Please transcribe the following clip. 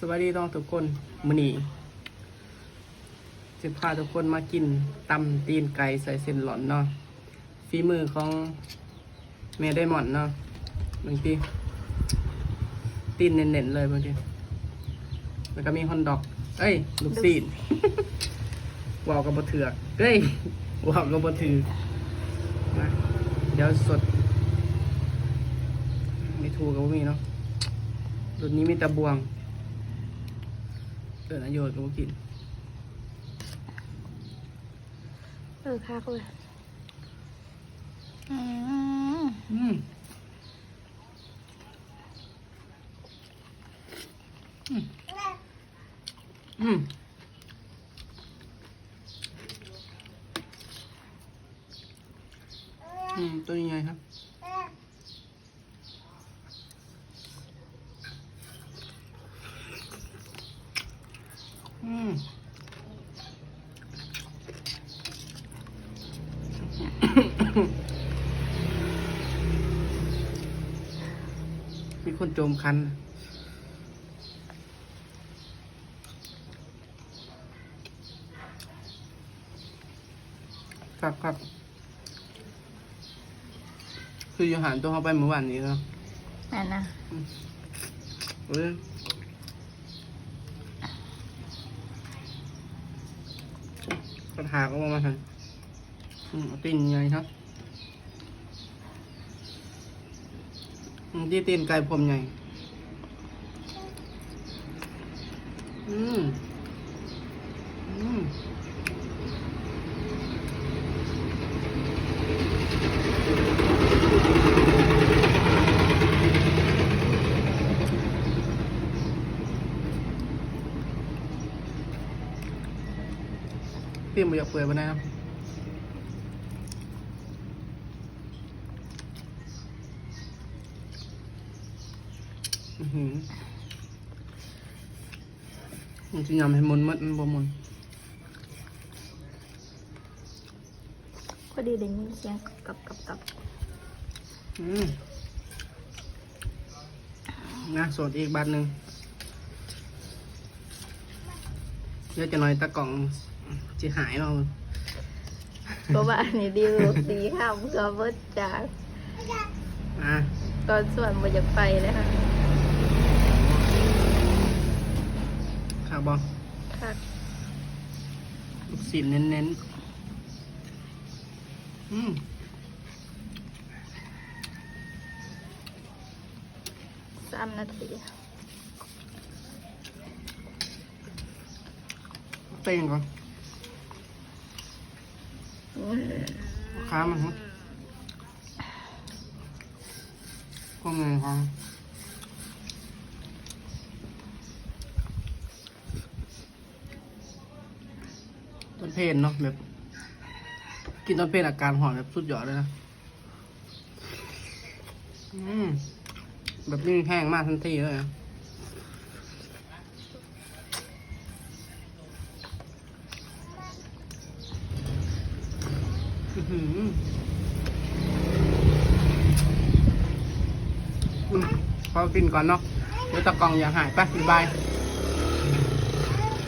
สวัสดีต้องทุกคนมื้อนี้จะพาทุกคนมากินตำตีนไก่ใส่เส้นหลอนเนาะฝีมือของแม่ไดมอนเนาะบางทีตีนเน้นๆเลยบางทีแล้วก็มีฮอนดอก เอ้ย ลูกซีนวาวกับบะเถือกเอ้ยวาวกับบะถือนะเดี๋ยวสด ไม่ถูกกับมีเนาะรุ่นนี้มีแตะบวง เกิดประโยชน์กับกินเออค่ะคุณอืมอืมอืมอืมอืมตัวยังไงครับ อืม มีคนโจมคัน ครับครับ คืออยู่หารตัวเขาไปเมื่อวานนี้เนาะนั่นนะเอ้ยปัญหาก็มาทางอืมเอาตีนใหญ่ครับอืม ที่ตีนไก่ผมใหญ่ อืม อืมเตรียมไปอยากเปื่อยไปนะครับ อือหือ มันจะยำให้มุนมัดมันบ่มุนพอดีได้ยินเสียงกับกับกับอืมนะส่วนอีกบาทหนึ่งเดี๋ยวจะหน่อยตะกล่องจะหายเราเพราะว่าอันนี้ดีรูสีข้าวก็เบิดจากอะ ตอนส่วนบ่อยากไปเลยค่ะ ข่าวบอ ค่ะ ลูกศิลเน้นๆ อืมสามนาทีเต้นก่อนอืมค้ามันครับพวกเงินขอ ต้นเพลนเนาะแบบ กินต้นเพลนอาการหอนแบบสุดยอดเลยนะ อืม แบบนิ่แห้งมากทันทีเลยอือหืออืมพอกินก่อนเนาะเดี๋ยวตะกองอย่าหายไปบ๊ายบาย